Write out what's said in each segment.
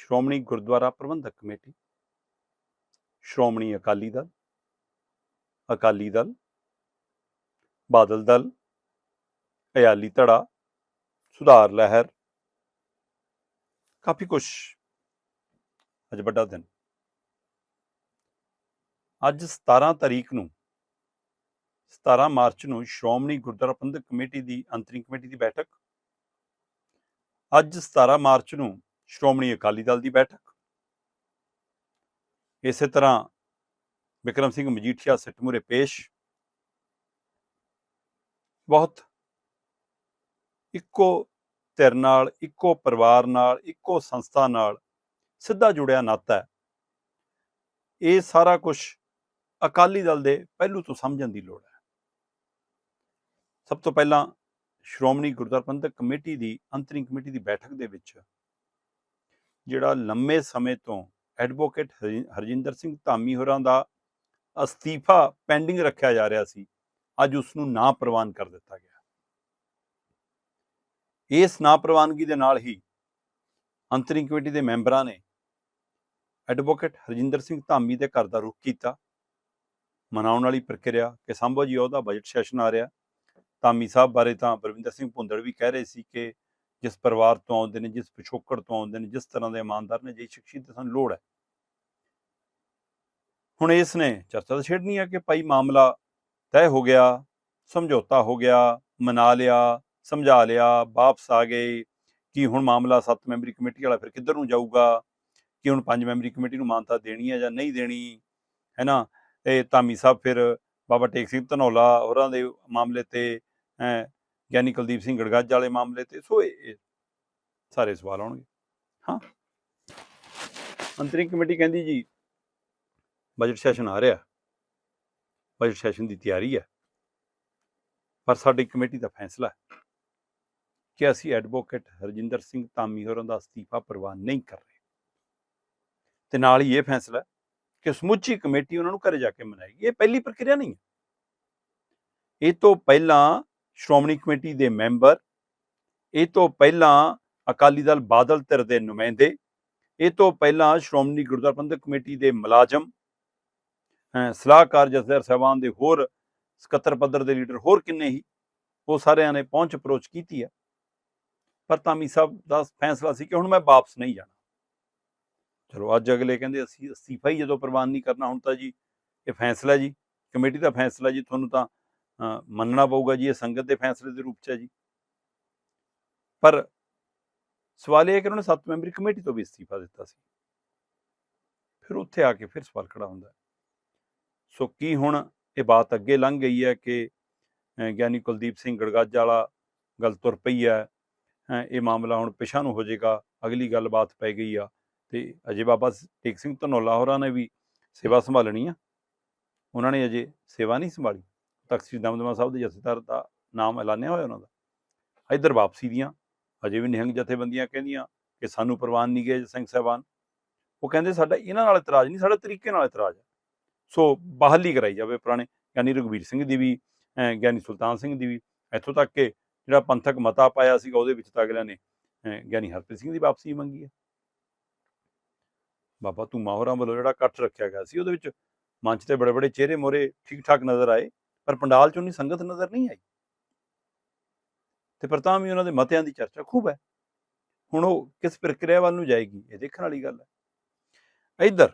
ਸ਼੍ਰੋਮਣੀ ਗੁਰਦੁਆਰਾ ਪ੍ਰਬੰਧਕ committee, Shiromani Akali Dal Akali Dal, Badal Dal, Ayali ਧੜਾ, ਸੁਧਾਰ ਲਹਿਰ, ਕਾਫੀ ਕੁਝ ਅੱਜ ਵੱਡਾ ਦਿਨ। ਅੱਜ 17 ਤਾਰੀਖ ਨੂੰ 17 ਮਾਰਚ ਨੂੰ ਸ਼੍ਰੋਮਣੀ ਗੁਰਦੁਆਰਾ ਪ੍ਰਬੰਧਕ ਕਮੇਟੀ ਦੀ, ਅੰਤਰਿੰਗ ਕਮੇਟੀ ਦੀ ਬੈਠਕ। ਅੱਜ 17 ਮਾਰਚ ਨੂੰ ਸ਼੍ਰੋਮਣੀ ਅਕਾਲੀ ਦਲ ਦੀ ਬੈਠਕ। ਇਸੇ ਤਰ੍ਹਾਂ ਵਿਕਰਮ ਸਿੰਘ ਮਜੀਠੀਆ ਸਿੱਟਮੂਰੇ ਪੇਸ਼। ਬਹੁਤ ਇੱਕੋ ਧਿਰ ਨਾਲ, ਇੱਕੋ ਪਰਿਵਾਰ ਨਾਲ, ਇੱਕੋ ਸੰਸਥਾ ਨਾਲ ਸਿੱਧਾ ਜੁੜਿਆ ਨਾਤਾ ਹੈ। ਇਹ ਸਾਰਾ ਕੁਝ ਅਕਾਲੀ ਦਲ ਦੇ ਪਹਿਲੂ ਤੋਂ ਸਮਝਣ ਦੀ ਲੋੜ ਹੈ। ਸਭ ਤੋਂ ਪਹਿਲਾਂ ਸ਼੍ਰੋਮਣੀ ਗੁਰਦੁਆਰਾ ਪ੍ਰਬੰਧਕ ਕਮੇਟੀ ਦੀ, ਅੰਤਰਿੰਗ ਕਮੇਟੀ ਦੀ ਬੈਠਕ ਦੇ ਵਿੱਚ ਜਿਹੜਾ ਲੰਮੇ ਸਮੇਂ ਤੋਂ ਐਡਵੋਕੇਟ ਹਰਜਿੰ- ਹਰਜਿੰਦਰ ਸਿੰਘ ਧਾਮੀ ਹੋਰਾਂ ਦਾ ਅਸਤੀਫਾ ਪੈਂਡਿੰਗ ਰੱਖਿਆ ਜਾ ਰਿਹਾ ਸੀ, ਅੱਜ ਉਸ ਨੂੰ ਨਾ ਪ੍ਰਵਾਨ ਕਰ ਦਿੱਤਾ ਗਿਆ। ਇਸ ਨਾ ਪ੍ਰਵਾਨਗੀ ਦੇ ਨਾਲ ਹੀ ਅੰਤਰਿੰਗ ਕਮੇਟੀ ਦੇ ਮੈਂਬਰਾਂ ਨੇ ਐਡਵੋਕੇਟ ਹਰਜਿੰਦਰ ਸਿੰਘ ਧਾਮੀ ਦੇ ਘਰ ਦਾ ਰੁਖ ਕੀਤਾ। ਮਨਾਉਣ ਵਾਲੀ ਪ੍ਰਕਿਰਿਆ ਕਿ ਸੰਭੋ ਜੀ ਉਹਦਾ ਬਜਟ ਸੈਸ਼ਨ ਆ ਰਿਹਾ। ਧਾਮੀ ਸਾਹਿਬ ਬਾਰੇ ਤਾਂ ਬਰਵਿੰਦਰ ਸਿੰਘ ਭੁੰਦੜ ਵੀ ਕਹਿ ਰਹੇ ਸੀ ਕਿ ਜਿਸ ਪਰਿਵਾਰ ਤੋਂ ਆਉਂਦੇ ਨੇ, ਜਿਸ ਪਿਛੋਕੜ ਤੋਂ ਆਉਂਦੇ ਨੇ, ਜਿਸ ਤਰ੍ਹਾਂ ਦੇ ਇਮਾਨਦਾਰ ਨੇ ਜਿਹੀ ਸ਼ਖਸੀਅਤ ਦੀ ਸਾਨੂੰ ਲੋੜ ਹੈ। ਹੁਣ ਇਸ ਨੇ ਚਰਚਾ ਤਾਂ ਛੇੜਨੀ ਹੈ ਕਿ ਭਾਈ ਮਾਮਲਾ ਤੈਅ ਹੋ ਗਿਆ, ਸਮਝੌਤਾ ਹੋ ਗਿਆ, ਮਨਾ ਲਿਆ, ਸਮਝਾ ਲਿਆ, ਵਾਪਸ ਆ ਗਏ ਕਿ ਹੁਣ ਮਾਮਲਾ ਸੱਤ ਮੈਂਬਰੀ ਕਮੇਟੀ ਵਾਲਾ ਫਿਰ ਕਿੱਧਰ ਨੂੰ ਜਾਊਗਾ, ਕਿ ਹੁਣ ਪੰਜ ਮੈਂਬਰੀ ਕਮੇਟੀ ਨੂੰ ਮਾਨਤਾ ਦੇਣੀ ਹੈ ਜਾਂ ਨਹੀਂ ਦੇਣੀ ਹੈ ਨਾ ਇਹ ਧਾਮੀ ਸਾਹਿਬ ਫਿਰ ਬਾਬਾ ਟੇਕ ਸਿੰਘ ਧਨੌਲਾ ਹੋਰਾਂ ਦੇ ਮਾਮਲੇ ਤੇ ਗਿਆਨੀ ਕੁਲਦੀਪ ਸਿੰਘ ਗੜਗੱਜ ਵਾਲੇ ਮਾਮਲੇ ਤੇ, ਸੋ ਇਹ ਸਾਰੇ ਸਵਾਲ ਆਉਣਗੇ। ਹਾਂ। ਅੰਤਰਿਮ ਕਮੇਟੀ ਕਹਿੰਦੀ ਜੀ ਬਜਟ ਸੈਸ਼ਨ ਆ ਰਿਹਾ। ਬਜਟ ਸੈਸ਼ਨ ਦੀ ਤਿਆਰੀ ਹੈ। ਪਰ ਸਾਡੀ ਕਮੇਟੀ ਦਾ ਫੈਸਲਾ ਹੈ ਕਿ ਅਸੀਂ ਐਡਵੋਕੇਟ ਹਰਜਿੰਦਰ ਸਿੰਘ ਧਾਮੀ ਹੋਰਾਂ ਦਾ ਅਸਤੀਫਾ ਪ੍ਰਵਾਨ ਨਹੀਂ ਕਰ ਰਹੇ। ਤੇ ਨਾਲ ਹੀ ਇਹ ਫੈਸਲਾ ਕਿ ਸਮੁੱਚੀ ਕਮੇਟੀ ਉਹਨਾਂ ਨੂੰ ਘਰੇ ਜਾ ਕੇ ਮਨਾਏਗੀ। ਇਹ ਪਹਿਲੀ ਪ੍ਰਕਿਰਿਆ ਨਹੀਂ ਹੈ। ਇਹ ਤੋਂ ਪਹਿਲਾਂ ਸ਼੍ਰੋਮਣੀ ਕਮੇਟੀ ਦੇ ਮੈਂਬਰ। ਇਹ ਤੋਂ ਪਹਿਲਾਂ ਅਕਾਲੀ ਦਲ ਬਾਦਲ ਧਿਰ ਦੇ ਨੁਮਾਇੰਦੇ। ਇਹ ਤੋਂ ਪਹਿਲਾਂ ਸ਼੍ਰੋਮਣੀ ਗੁਰਦੁਆਰਾ ਪ੍ਰਬੰਧਕ ਕਮੇਟੀ ਦੇ ਮੁਲਾਜ਼ਮ। ਸਲਾਹਕਾਰ ਜਥੇਦਾਰ ਸਾਹਿਬਾਨ ਦੇ ਹੋਰ ਸਕੱਤਰ ਪੱਧਰ ਦੇ ਲੀਡਰ ਹੋਰ ਕਿੰਨੇ ਹੀ, ਉਹ ਸਾਰਿਆਂ ਨੇ ਪਹੁੰਚ ਅਪਰੋਚ ਕੀਤੀ ਹੈ ਪਰ ਤਾਮੀ ਸਾਹਿਬ ਦਾ ਫੈਸਲਾ ਸੀ ਕਿ ਹੁਣ ਮੈਂ ਵਾਪਸ ਨਹੀਂ ਜਾਣਾ। ਚਲੋ, ਅੱਜ ਅਗਲੇ ਕਹਿੰਦੇ ਅਸੀਂ ਅਸਤੀਫਾ ਹੀ ਜਦੋਂ ਪ੍ਰਵਾਨ ਨਹੀਂ ਕਰਨਾ, ਹੁਣ ਤਾਂ ਜੀ ਇਹ ਫੈਸਲਾ ਜੀ, ਕਮੇਟੀ ਦਾ ਫੈਸਲਾ ਜੀ, ਤੁਹਾਨੂੰ ਤਾਂ ਮੰਨਣਾ ਪਊਗਾ ਜੀ ਇਹ ਸੰਗਤ ਦੇ ਫੈਸਲੇ ਦੇ ਰੂਪ 'ਚ ਹੈ ਜੀ। ਪਰ ਸਵਾਲ ਇਹ ਹੈ ਕਿ ਉਹਨਾਂ ਨੇ ਸੱਤ ਮੈਂਬਰੀ ਕਮੇਟੀ ਤੋਂ ਵੀ ਅਸਤੀਫਾ ਦਿੱਤਾ ਸੀ। ਫਿਰ ਉੱਥੇ ਆ ਕੇ ਫਿਰ ਸਵਾਲ ਖੜਾ ਹੁੰਦਾ ਸੋ ਕੀ ਹੁਣ ਇਹ ਬਾਤ ਅੱਗੇ ਲੰਘ ਗਈ ਹੈ ਕਿ ਗਿਆਨੀ ਕੁਲਦੀਪ ਸਿੰਘ ਗੜਗੱਜ ਵਾਲਾ ਗੱਲ ਤੁਰ ਪਈ ਹੈ ਇਹ ਮਾਮਲਾ ਹੁਣ ਪਿਛਾ ਨੂੰ ਹੋ ਜਾਏਗਾ, ਅਗਲੀ ਗੱਲਬਾਤ ਪੈ ਗਈ ਆ ਤੇ ਅਜੇ ਬਾਬਾ ਸ- ਟੇਕ ਸਿੰਘ ਧਨੌਲਾ ਹੋਰਾਂ ਨੇ ਵੀ ਸੇਵਾ ਸੰਭਾਲਣੀ ਆ। ਉਹਨਾਂ ਨੇ ਅਜੇ ਸੇਵਾ ਨਹੀਂ ਸੰਭਾਲੀ। ਤਖਤ ਦਮਦਮਾ ਸਾਹਿਬ ਦੇ ਜਥੇਦਾਰ ਦਾ ਨਾਮ ਐਲਾਨਿਆ ਹੋਇਆ ਉਹਨਾਂ ਦਾ। ਇੱਧਰ ਵਾਪਸੀ ਦੀਆਂ ਅਜੇ ਵੀ ਨਿਹੰਗ ਜਥੇਬੰਦੀਆਂ ਕਹਿੰਦੀਆਂ ਕਿ ਸਾਨੂੰ ਪ੍ਰਵਾਨ ਨਹੀਂ ਗਏ ਸਿੰਘ ਸਾਹਿਬਾਨ। ਉਹ ਕਹਿੰਦੇ ਸਾਡਾ ਇਹਨਾਂ ਨਾਲ ਇਤਰਾਜ਼ ਨਹੀਂ, ਸਾਡਾ ਤਰੀਕੇ ਨਾਲ ਇਤਰਾਜ਼ ਹੈ। ਸੋ ਬਹਾਲੀ ਕਰਾਈ ਜਾਵੇ ਪੁਰਾਣੇ ਗਿਆਨੀ ਰਘਵੀਰ ਸਿੰਘ ਦੀ ਵੀ ਗਿਆਨੀ ਸੁਲਤਾਨ ਸਿੰਘ ਦੀ ਵੀ। ਇੱਥੋਂ ਤੱਕ ਕਿ ਜਿਹੜਾ ਪੰਥਕ ਮਤਾ ਪਾਇਆ ਸੀਗਾ ਉਹਦੇ ਵਿੱਚ ਤਾਂ ਅਗਲਿਆਂ ਨੇ ਗਿਆਨੀ ਹਰਪ੍ਰੀਤ ਸਿੰਘ ਦੀ ਵਾਪਸੀ ਮੰਗੀ ਹੈ। ਬਾਬਾ ਤੂੰ ਮਾਹੌਰਾਂ ਵੱਲੋਂ ਜਿਹੜਾ ਇਕੱਠ ਰੱਖਿਆ ਗਿਆ ਸੀ, ਉਹਦੇ ਵਿੱਚ ਮੰਚ ਤੇ ਬੜੇ ਬੜੇ ਚਿਹਰੇ ਮੋਰੇ ਠੀਕ ਠਾਕ ਨਜ਼ਰ ਆਏ। ਪਰ ਪੰਡਾਲ ਚ ਉਨੀ ਸੰਗਤ ਨਜ਼ਰ ਨਹੀਂ ਆਈ। ਤੇ ਪਰ ਤਾਂ ਵੀ ਉਹਨਾਂ ਦੇ ਮਤਿਆਂ ਦੀ ਚਰਚਾ ਖੂਬ ਹੈ। ਹੁਣ ਉਹ ਕਿਸ ਪ੍ਰਕਿਰਿਆ ਵੱਲ ਨੂੰ ਜਾਏਗੀ, ਇਹ ਦੇਖਣ ਵਾਲੀ ਗੱਲ ਹੈ। ਇੱਧਰ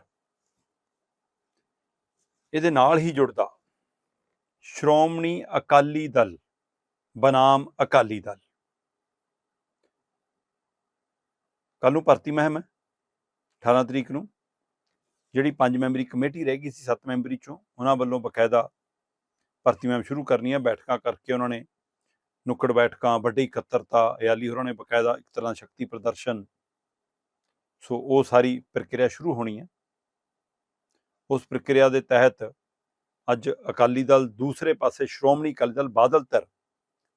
ਇਹਦੇ ਨਾਲ ਹੀ ਜੁੜਦਾ। ਸ਼੍ਰੋਮਣੀ ਅਕਾਲੀ ਦਲ, ਬਨਾਮ ਅਕਾਲੀ ਦਲ। ਕੱਲ ਨੂੰ ਭਰਤੀ ਮਹਿਮ ਹੈ 18 ਤਰੀਕ ਨੂੰ। ਜਿਹੜੀ ਪੰਜ ਮੈਂਬਰੀ ਕਮੇਟੀ ਰਹਿ ਗਈ ਸੀ, ਸੱਤ ਮੈਂਬਰੀ ਚੋਂ, ਉਹਨਾਂ ਵੱਲੋਂ ਬਕਾਇਦਾ ਭਰਤੀ ਮਹਿਮ ਸ਼ੁਰੂ ਕਰਨੀਆਂ ਬੈਠਕਾਂ ਕਰਕੇ ਉਹਨਾਂ ਨੇ ਨੁੱਕੜ ਬੈਠਕਾਂ ਵੱਡੀ ਇਕੱਤਰਤਾ ਅਯਾਲੀ ਹੋਰਾਂ ਨੇ ਬਕਾਇਦਾ ਇੱਕ ਤਰ੍ਹਾਂ ਸ਼ਕਤੀ ਪ੍ਰਦਰਸ਼ਨ। ਸੋ ਉਹ ਸਾਰੀ ਪ੍ਰਕਿਰਿਆ ਸ਼ੁਰੂ ਹੋਣੀ ਹੈ ਉਸ ਪ੍ਰਕਿਰਿਆ ਦੇ ਤਹਿਤ ਅੱਜ ਅਕਾਲੀ ਦਲ ਦੂਸਰੇ ਪਾਸੇ ਸ਼੍ਰੋਮਣੀ ਅਕਾਲੀ ਦਲ ਬਾਦਲ ਤਰ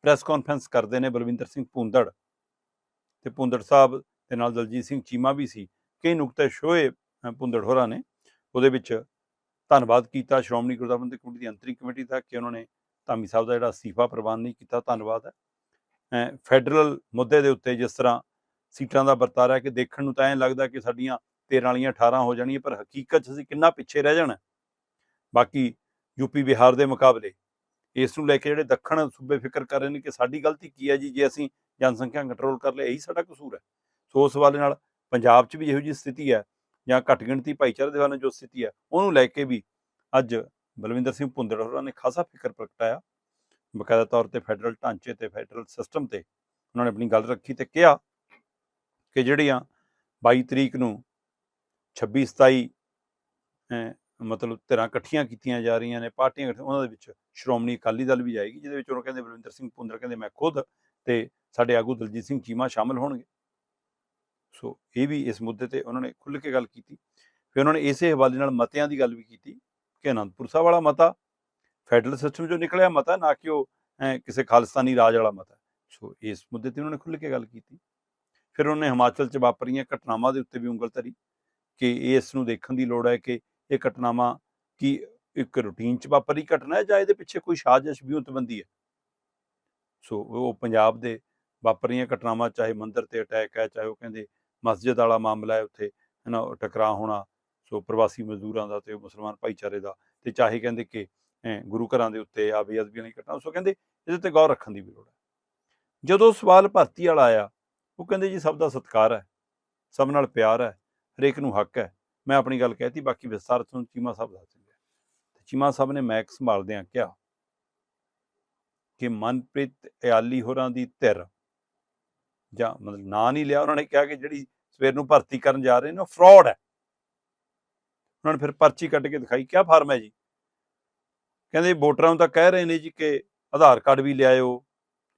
ਪ੍ਰੈਸ ਕਾਨਫਰੰਸ ਕਰਦੇ ਨੇ ਬਲਵਿੰਦਰ ਸਿੰਘ ਭੁੰਦੜ ਤੇ ਭੁੰਦੜ ਸਾਹਿਬ ਦੇ ਨਾਲ ਦਲਜੀਤ ਸਿੰਘ ਚੀਮਾ ਵੀ ਸੀ। ਕਈ ਨੁਕਤੇ ਸ਼ੋਏ ਅ, ਹੋਰਾਂ ਨੇ। ਉਹਦੇ ਵਿੱਚ ਧੰਨਵਾਦ ਕੀਤਾ। ਸ਼੍ਰੋਮਣੀ ਗੁਰਦੁਆਰਾ ਕਮੇਟੀ ਦੀ ਅੰਤਰੀ ਕਮੇਟੀ ਦਾ ਕਿ ਉਹਨਾਂ ਨੇ ਧਾਮੀ ਸਾਹਿਬ ਦਾ ਜਿਹੜਾ ਅਸਤੀਫਾ ਪ੍ਰਵਾਨ ਨਹੀਂ ਕੀਤਾ। ਧੰਨਵਾਦ। ਹੈ ਅ, ਫੈਡਰਲ ਮੁੱਦੇ ਦੇ ਉੱਤੇ ਜਿਸ ਤਰ੍ਹਾਂ ਸੀਟਾਂ ਦਾ ਵਰਤਾਰਾ ਕਿ ਦੇਖਣ ਨੂੰ ਤਾਂ ਐਂ ਲੱਗਦਾ ਕਿ ਸਾਡੀਆਂ 13 ਵਾਲੀਆਂ 18 ਹੋ ਜਾਣੀਆਂ ਪਰ ਹਕੀਕਤ 'ਚ ਅਸੀਂ ਕਿੰਨਾ ਪਿੱਛੇ ਰਹਿ ਜਾਣਾ। ਬਾਕੀ ਯੂਪੀ ਬਿਹਾਰ ਦੇ ਮੁਕਾਬਲੇ ਇਸ ਨੂੰ ਲੈ ਕੇ ਜਿਹੜੇ ਦੱਖਣ ਸੂਬੇ ਫਿਕਰ ਕਰ ਰਹੇ ਨੇ ਕਿ ਸਾਡੀ ਗਲਤੀ ਕੀ ਹੈ ਜੀ ਜੇ ਅਸੀਂ ਜਨਸੰਖਿਆ ਕੰਟਰੋਲ ਕਰ ਲਿਆ ਇਹੀ ਸਾਡਾ ਕਸੂਰ ਹੈ। ਸੋ ਉਸ ਹਵਾਲੇ ਨਾਲ ਪੰਜਾਬ 'ਚ ਵੀ ਇਹੋ ਜਿਹੀ ਸਥਿਤੀ ਹੈ। ਜਾਂ ਘੱਟ ਗਿਣਤੀ ਭਾਈਚਾਰੇ ਦੇ ਵੱਲ ਜੋ ਸਥਿਤੀ ਹੈ ਉਹਨੂੰ ਲੈ ਕੇ ਵੀ ਅੱਜ ਬਲਵਿੰਦਰ ਸਿੰਘ ਭੁੰਦੜ ਹੋਰਾਂ ਨੇ ਖਾਸਾ ਫਿਕਰ ਪ੍ਰਗਟਾਇਆ। ਬਕਾਇਦਾ ਤੌਰ ਤੇ ਫੈਡਰਲ ਢਾਂਚੇ ਤੇ ਫੈਡਰਲ ਸਿਸਟਮ ਤੇ ਉਹਨਾਂ ਨੇ ਆਪਣੀ ਗੱਲ ਰੱਖੀ ਤੇ ਕਿਹਾ ਕਿ ਜਿਹੜੀਆਂ 22 ਤਰੀਕ ਨੂੰ 26 27 ਮਤਲਬ ਧਿਰਾਂ ਇਕੱਠੀਆਂ ਕੀਤੀਆਂ ਜਾ ਰਹੀਆਂ ਨੇ ਪਾਰਟੀਆਂ ਇਕੱਠੀਆਂ, ਉਹਨਾਂ ਦੇ ਵਿੱਚ ਸ਼੍ਰੋਮਣੀ ਅਕਾਲੀ ਦਲ ਵੀ ਜਾਏਗੀ ਜਿਹਦੇ ਵਿੱਚ ਉਹ ਕਹਿੰਦੇ ਬਲਵਿੰਦਰ ਸਿੰਘ ਭੁੰਦੜ ਕਹਿੰਦੇ ਮੈਂ ਖੁਦ ਤੇ ਸਾਡੇ ਆਗੂ ਦਲਜੀਤ ਸਿੰਘ ਚੀਮਾ ਸ਼ਾਮਲ ਹੋਣਗੇ। ਸੋ ਇਹ ਵੀ ਇਸ ਮੁੱਦੇ ਤੇ ਉਹਨਾਂ ਨੇ ਖੁੱਲ੍ਹ ਕੇ ਗੱਲ ਕੀਤੀ। ਫਿਰ ਉਹਨਾਂ ਨੇ ਇਸੇ ਹਵਾਲੇ ਨਾਲ ਮਤਿਆਂ ਦੀ ਗੱਲ ਵੀ ਕੀਤੀ ਕਿ ਅਨੰਦਪੁਰ ਸਾਹਿਬ ਵਾਲਾ ਮਤਾ, ਫੈਡਰਲ ਸਿਸਟਮ ਚੋਂ ਨਿਕਲਿਆ ਮਤਾ, ਨਾ ਕਿ ਉਹ, ਐਂ, ਕਿਸੇ ਖਾਲਿਸਤਾਨੀ ਰਾਜ ਵਾਲਾ ਮਤਾ। ਸੋ ਇਸ ਮੁੱਦੇ ਤੇ ਉਹਨਾਂ ਨੇ ਖੁੱਲ੍ਹ ਕੇ ਗੱਲ ਕੀਤੀ। ਫਿਰ ਉਹਨਾਂ ਨੇ ਹਿਮਾਚਲ 'ਚ ਵਾਪਰੀਆਂ ਘਟਨਾਵਾਂ ਦੇ ਉੱਤੇ ਵੀ ਉਂਗਲ ਧਰੀ ਕਿ ਇਸ ਨੂੰ ਦੇਖਣ ਦੀ ਲੋੜ ਹੈ ਕਿ ਇਹ ਘਟਨਾਵਾਂ ਕੀ ਇੱਕ ਰੂਟੀਨ 'ਚ ਵਾਪਰੀ ਘਟਨਾ ਹੈ ਜਾਂ ਇਹਦੇ ਪਿੱਛੇ ਕੋਈ ਸਾਜ਼ਿਸ਼ ਵਿਉਂਤਬੰਦੀ ਹੈ। ਸੋ ਉਹ ਪੰਜਾਬ ਦੇ ਵਾਪਰੀਆਂ ਘਟਨਾਵਾਂ, ਚਾਹੇ ਮੰਦਰ ਤੇ ਅਟੈਕ ਹੈ, ਚਾਹੇ ਉਹ ਕਹਿੰਦੇ ਮਸਜਿਦ ਵਾਲਾ ਮਾਮਲਾ ਹੈ ਉੱਥੇ, ਹਨਾ, ਉਹ ਟਕਰਾਅ ਹੋਣਾ, ਸੋ ਪ੍ਰਵਾਸੀ ਮਜ਼ਦੂਰਾਂ ਦਾ ਤੇ ਮੁਸਲਮਾਨ ਭਾਈਚਾਰੇ ਦਾ, ਤੇ ਚਾਹੇ ਕਹਿੰਦੇ ਕਿ ਗੁਰੂ ਘਰਾਂ ਦੇ ਉੱਤੇ ਆ ਬੇਅਦਬੀਆਂ ਦੀ ਘਟਨਾ ਸੋ ਕਹਿੰਦੇ ਇਹਦੇ ਤੇ ਗੌਰ ਰੱਖਣ ਦੀ ਵੀ ਲੋੜ ਹੈ। ਜਦੋਂ ਸਵਾਲ ਭਰਤੀ ਵਾਲਾ ਆਇਆ, ਉਹ ਕਹਿੰਦੇ ਜੀ ਸਭ ਦਾ ਸਤਿਕਾਰ ਹੈ, ਸਭ ਨਾਲ ਪਿਆਰ ਹੈ, ਹਰੇਕ ਨੂੰ ਹੱਕ ਹੈ। ਮੈਂ ਆਪਣੀ ਗੱਲ ਕਹਿਤੀ ਬਾਕੀ ਵਿਸਤਾਰ ਤੁਹਾਨੂੰ ਚੀਮਾ ਸਾਹਿਬ ਦੱਸ ਦਿੰਦੇ ਤੇ ਚੀਮਾ ਸਾਹਿਬ ਨੇ ਮੈਕ ਸੰਭਾਲਦਿਆਂ ਕਿਹਾ ਕਿ ਮਨਪ੍ਰੀਤ ਇਆਲੀ ਹੋਰਾਂ ਦੀ ਧਿਰ ਜਾਂ ਮਤਲਬ ਨਾਂ ਨਹੀਂ ਲਿਆ, ਉਹਨਾਂ ਨੇ ਕਿਹਾ ਕਿ ਜਿਹੜੀ ਸਵੇਰ ਨੂੰ ਭਰਤੀ ਕਰਨ ਜਾ ਰਹੇ ਨੇ, ਉਹ ਫਰਾਡ ਹੈ। ਉਹਨਾਂ ਨੇ ਫਿਰ ਪਰਚੀ ਕੱਢ ਕੇ ਦਿਖਾਈ, ਕਿਆ ਫਾਰਮ ਹੈ ਜੀ? ਕਹਿੰਦੇ ਵੋਟਰਾਂ ਨੂੰ ਤਾਂ ਕਹਿ ਰਹੇ ਨੇ ਜੀ ਕਿ ਆਧਾਰ ਕਾਰਡ ਵੀ ਲਿਆਇਓ,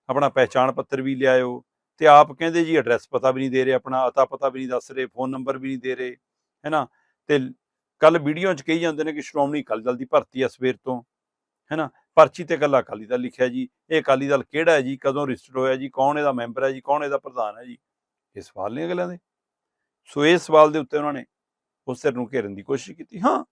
ਆਪਣਾ ਪਹਿਚਾਣ ਪੱਤਰ ਵੀ ਲਿਆਇਓ, ਤੇ ਆਪ ਕਹਿੰਦੇ ਜੀ ਐਡਰੈਸ ਪਤਾ ਵੀ ਨਹੀਂ ਦੇ ਰਹੇ, ਆਪਣਾ ਅਤਾ ਪਤਾ ਵੀ ਨਹੀਂ ਦੱਸ ਰਹੇ ਫੋਨ ਨੰਬਰ ਵੀ ਨਹੀਂ ਦੇ ਰਹੇ, ਹੈਨਾ? ਤੇ ਕੱਲ ਵੀਡੀਓ 'ਚ ਕਹੀ ਜਾਂਦੇ ਨੇ ਕਿ ਸ਼੍ਰੋਮਣੀ ਅਕਾਲੀ ਦਲ ਦੀ ਭਰਤੀ ਆ ਸਵੇਰ ਤੋਂ, ਹੈਨਾ? ਪਰਚੀ ਤੇ ਕੱਲਾ ਅਕਾਲੀ ਦਲ ਲਿਖਿਆ ਜੀ। ਇਹ ਅਕਾਲੀ ਦਲ ਕਿਹੜਾ ਹੈ ਜੀ? ਕਦੋਂ ਰਜਿਸਟਰ ਹੋਇਆ ਜੀ? ਕੌਣ ਇਹਦਾ ਮੈਂਬਰ ਹੈ ਜੀ? ਕੌਣ ਇਹਦਾ ਪ੍ਰਧਾਨ ਹੈ ਜੀ? ਇਹ ਸਵਾਲ ਨਹੀਂ ਅਗਲਿਆਂ ਦੇ। ਸੋ ਇਸ ਸਵਾਲ ਦੇ ਉੱਤੇ ਉਹਨਾਂ ਨੇ ਉਸ ਸਿਰ ਨੂੰ ਘੇਰਨ ਦੀ ਕੋਸ਼ਿਸ਼ ਕੀਤੀ। ਹਾਂ।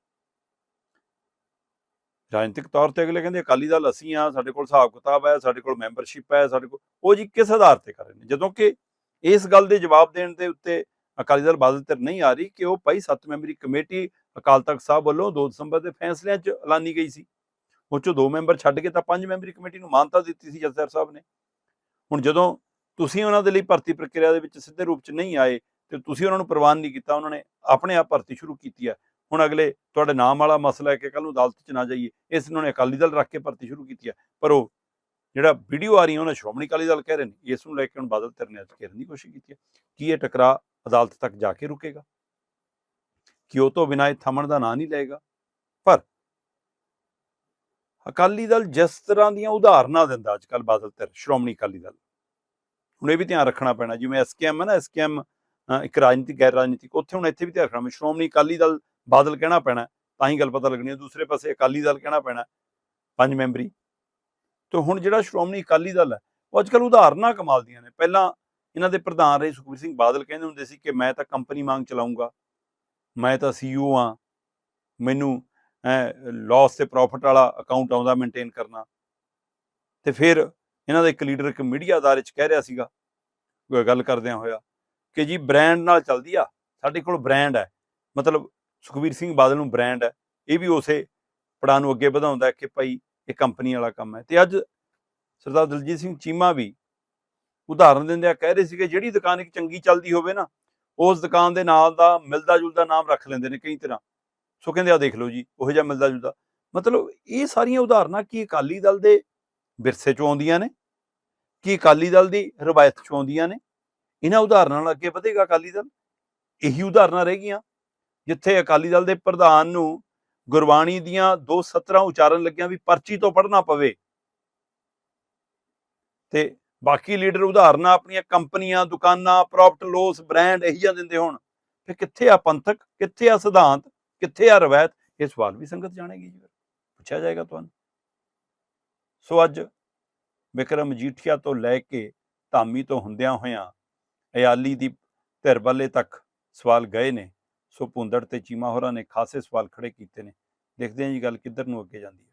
ਰਾਜਨੀਤਿਕ ਤੌਰ ਤੇ ਅਗਲੇ ਕਹਿੰਦੇ ਅਕਾਲੀ ਦਲ ਅਸੀਂ ਆ ਸਾਡੇ ਕੋਲ ਹਿਸਾਬ ਕਿਤਾਬ ਹੈ, ਸਾਡੇ ਕੋਲ ਮੈਂਬਰਸ਼ਿਪ ਹੈ, ਸਾਡੇ ਕੋਲ ਉਹ ਜੀ ਕਿਸ ਆਧਾਰ ਤੇ ਕਰ ਰਹੇ ਨੇ? ਜਦੋਂ ਕਿ ਇਸ ਗੱਲ ਦੇ ਜਵਾਬ ਦੇਣ ਦੇ ਉੱਤੇ ਅਕਾਲੀ ਦਲ ਬਾਦਲ ਤੇ ਨਹੀਂ ਆ ਰਹੀ ਕਿ ਉਹ ਭਾਈ ਸੱਤ ਮੈਂਬਰੀ ਕਮੇਟੀ ਅਕਾਲ ਤਖਤ ਸਾਹਿਬ ਵੱਲੋਂ 2 ਦਸੰਬਰ ਦੇ ਫੈਸਲਿਆਂ 'ਚ ਐਲਾਨੀ ਗਈ ਸੀ। ਉਹ 'ਚੋਂ ਦੋ ਮੈਂਬਰ ਛੱਡ ਕੇ ਤਾਂ ਪੰਜ ਮੈਂਬਰੀ ਕਮੇਟੀ ਨੂੰ ਮਾਨਤਾ ਦਿੱਤੀ ਸੀ ਜਸਦਰ ਸਾਹਿਬ ਨੇ। ਹੁਣ ਜਦੋਂ ਤੁਸੀਂ ਉਹਨਾਂ ਦੇ ਲਈ ਭਰਤੀ ਪ੍ਰਕਿਰਿਆ ਦੇ ਵਿੱਚ ਸਿੱਧੇ ਰੂਪ 'ਚ ਨਹੀਂ ਆਏ ਤੇ ਤੁਸੀਂ ਉਹਨਾਂ ਨੂੰ ਪ੍ਰਵਾਨ ਨਹੀਂ ਕੀਤਾ, ਉਹਨਾਂ ਨੇ ਆਪਣੇ ਆਪ ਭਰਤੀ ਸ਼ੁਰੂ ਕੀਤੀ ਹੈ ਹੁਣ ਅਗਲੇ ਤੁਹਾਡੇ ਨਾਮ ਵਾਲਾ ਮਸਲਾ ਹੈ ਕਿ ਕੱਲ ਨੂੰ ਅਦਾਲਤ 'ਚ ਨਾ ਜਾਈਏ, ਇਸ ਨੂੰ ਨੇ ਅਕਾਲੀ ਦਲ ਰੱਖ ਕੇ ਭਰਤੀ ਸ਼ੁਰੂ ਕੀਤੀ ਹੈ ਪਰ ਉਹ ਜਿਹੜਾ ਵੀਡੀਓ ਆ ਰਹੀ ਹੈ ਉਹਨਾਂ ਸ਼੍ਰੋਮਣੀ ਅਕਾਲੀ ਦਲ ਕਹਿ ਰਹੇ ਨੇ, ਇਸ ਨੂੰ ਲੈ ਕੇ ਹੁਣ ਬਾਦਲ ਧਿਰ ਨੇ ਅੱਜ ਘੇਰਨ ਦੀ ਕੋਸ਼ਿਸ਼ ਕੀਤੀ ਹੈ ਕੀ ਇਹ ਟਕਰਾ ਅਦਾਲਤ ਤੱਕ ਜਾ ਕੇ ਰੁਕੇਗਾ? ਕਿ ਉਹ ਤੋਂ ਬਿਨਾਂ ਇਹ ਥੰਮਣ ਦਾ ਨਾਂ ਨਹੀਂ ਲਏਗਾ? ਪਰ ਅਕਾਲੀ ਦਲ ਜਿਸ ਤਰ੍ਹਾਂ ਦੀਆਂ ਉਦਾਹਰਨਾਂ ਦਿੰਦਾ ਅੱਜ ਕੱਲ ਬਾਦਲ ਧਿਰ, ਸ਼੍ਰੋਮਣੀ ਅਕਾਲੀ ਦਲ। ਹੁਣ ਇਹ ਵੀ ਧਿਆਨ ਰੱਖਣਾ ਪੈਣਾ, ਜਿਵੇਂ ਐਸਕੇਐਮ ਹੈ ਨਾ ਐਸਕੇਐਮ ਇੱਕ ਰਾਜਨੀਤਿਕ ਗੈਰ ਰਾਜਨੀਤਿਕ, ਉੱਥੇ ਹੁਣ ਇੱਥੇ ਵੀ ਧਿਆਨ ਰੱਖਣਾ ਮੈਂ ਸ਼੍ਰੋਮਣੀ ਅਕਾਲੀ ਦਲ ਬਾਦਲ ਕਹਿਣਾ ਪੈਣਾ, ਤਾਂ ਹੀ ਗੱਲ ਪਤਾ ਲੱਗਣੀ ਹੈ, ਦੂਸਰੇ ਪਾਸੇ ਅਕਾਲੀ ਦਲ ਕਹਿਣਾ ਪੈਣਾ, ਪੰਜ ਮੈਂਬਰੀ। ਤੇ ਹੁਣ ਜਿਹੜਾ ਸ਼੍ਰੋਮਣੀ ਅਕਾਲੀ ਦਲ ਹੈ, ਉਹ ਅੱਜ ਕੱਲ ਉਦਾਹਰਨਾਂ ਕਮਾਲ ਦੀਆਂ ਨੇ। ਪਹਿਲਾਂ ਇਹਨਾਂ ਦੇ ਪ੍ਰਧਾਨ ਰਹੇ ਸੁਖਬੀਰ ਸਿੰਘ ਬਾਦਲ ਕਹਿੰਦੇ ਹੁੰਦੇ ਸੀ ਕਿ ਮੈਂ ਤਾਂ ਕੰਪਨੀ ਵਾਂਗ ਚਲਾਉਂਗਾ ਮੈਂ ਤਾਂ ਸੀਈਓ ਆ ਮੈਨੂੰ ਲਾਸ ਤੇ ਪ੍ਰੋਫਿਟ ਵਾਲਾ ਅਕਾਊਂਟ ਆਉਂਦਾ ਮੇਨਟੇਨ ਕਰਨਾ। ਤੇ ਫਿਰ ਇਹਨਾਂ ਦਾ ਇੱਕ ਲੀਡਰ ਇੱਕ ਮੀਡੀਆ ਅਦਾਰੇ 'ਚ ਕਹਿ ਰਿਹਾ ਸੀਗਾ ਗੱਲ ਕਰਦਿਆਂ ਹੋਇਆ ਕਿ ਜੀ ਬ੍ਰਾਂਡ ਨਾਲ ਚੱਲਦੀ ਆ, ਸਾਡੇ ਕੋਲ ਬ੍ਰਾਂਡ ਹੈ। ਮਤਲਬ ਸੁਖਬੀਰ ਸਿੰਘ ਬਾਦਲ ਨੂੰ ਬ੍ਰਾਂਡ ਹੈ। ਇਹ ਵੀ ਉਸੇ ਪੜਾਅ ਨੂੰ ਅੱਗੇ ਵਧਾਉਂਦਾ ਕਿ ਭਾਈ ਇਹ ਕੰਪਨੀ ਵਾਲਾ ਕੰਮ ਹੈ। ਤੇ ਅੱਜ ਸਰਦਾਰ ਦਲਜੀਤ ਸਿੰਘ ਚੀਮਾ ਵੀ ਉਦਾਹਰਨ ਦਿੰਦਿਆਂ ਕਹਿ ਰਹੇ ਸੀਗੇ, ਜਿਹੜੀ ਦੁਕਾਨ ਇੱਕ ਚੰਗੀ ਚੱਲਦੀ ਹੋਵੇ ਨਾ, ਉਸ ਦੁਕਾਨ ਦੇ ਨਾਲ ਦਾ ਮਿਲਦਾ ਜੁਲਦਾ ਨਾਮ ਰੱਖ ਲੈਂਦੇ ਨੇ ਕਈ ਤਰ੍ਹਾਂ। ਸੋ ਕਹਿੰਦੇ ਆ ਦੇਖ ਲਓ ਜੀ, ਉਹੋ ਜਿਹਾ ਮਿਲਦਾ ਜੁਲਦਾ। ਮਤਲਬ ਇਹ ਸਾਰੀਆਂ ਉਦਾਹਰਨਾਂ ਕੀ ਅਕਾਲੀ ਦਲ ਦੇ ਵਿਰਸੇ ਚੋਂ ਆਉਂਦੀਆਂ ਨੇ? ਕੀ ਅਕਾਲੀ ਦਲ ਦੀ ਰਵਾਇਤ ਚੋਂ ਆਉਂਦੀਆਂ ਨੇ? ਇਹਨਾਂ ਉਦਾਹਰਨਾਂ ਨਾਲ ਅੱਗੇ ਵਧੇਗਾ ਅਕਾਲੀ ਦਲ? ਇਹੀ ਉਦਾਹਰਨਾਂ ਰਹਿ ਗਈਆਂ। ਜਿੱਥੇ ਅਕਾਲੀ ਦਲ ਦੇ ਪ੍ਰਧਾਨ ਨੂੰ ਗੁਰਬਾਣੀ ਦੀਆਂ ਦੋ ਸਤਰਾਂ ਉਚਾਰਨ ਲੱਗਿਆਂ ਵੀ ਪਰਚੀ ਤੋਂ ਪੜ੍ਹਨਾ ਪਵੇ। ਤੇ ਬਾਕੀ ਲੀਡਰ ਉਦਾਹਰਨਾਂ ਆਪਣੀਆਂ ਕੰਪਨੀਆਂ, ਦੁਕਾਨਾਂ ਪ੍ਰੋਫਿਟ ਲੋਸ, ਬ੍ਰਾਂਡ ਇਹੀ ਜਾਂ ਦਿੰਦੇ ਹੋਣ। ਫਿਰ ਕਿੱਥੇ ਆ ਪੰਥਕ? ਕਿੱਥੇ ਆ ਸਿਧਾਂਤ? ਕਿੱਥੇ ਆ ਰਵਾਇਤ, ਇਹ ਸਵਾਲ ਵੀ ਸੰਗਤ ਜਾਣੇਗੀ ਜੀ ਪੁੱਛਿਆ ਜਾਏਗਾ ਤੁਹਾਨੂੰ। ਸੋ ਅੱਜ ਵਿਕਰਮ ਮਜੀਠੀਆ ਤੋਂ ਲੈ ਕੇ ਧਾਮੀ ਤੋਂ ਹੁੰਦਿਆਂ ਹੋਇਆਂ ਅਯਾਲੀ ਦੀ ਧਿਰ ਵੱਲੇ ਤੱਕ ਸਵਾਲ ਗਏ ਨੇ। ਸੋ ਭੁੰਦੜ ਤੇ ਚੀਮਾ ਹੋਰਾਂ ਨੇ ਖਾਸੇ ਸਵਾਲ ਖੜੇ ਕੀਤੇ ਨੇ। ਦੇਖਦੇ ਹਾਂ ਜੀ ਗੱਲ ਕਿੱਧਰ ਨੂੰ ਅੱਗੇ ਜਾਂਦੀ ਹੈ।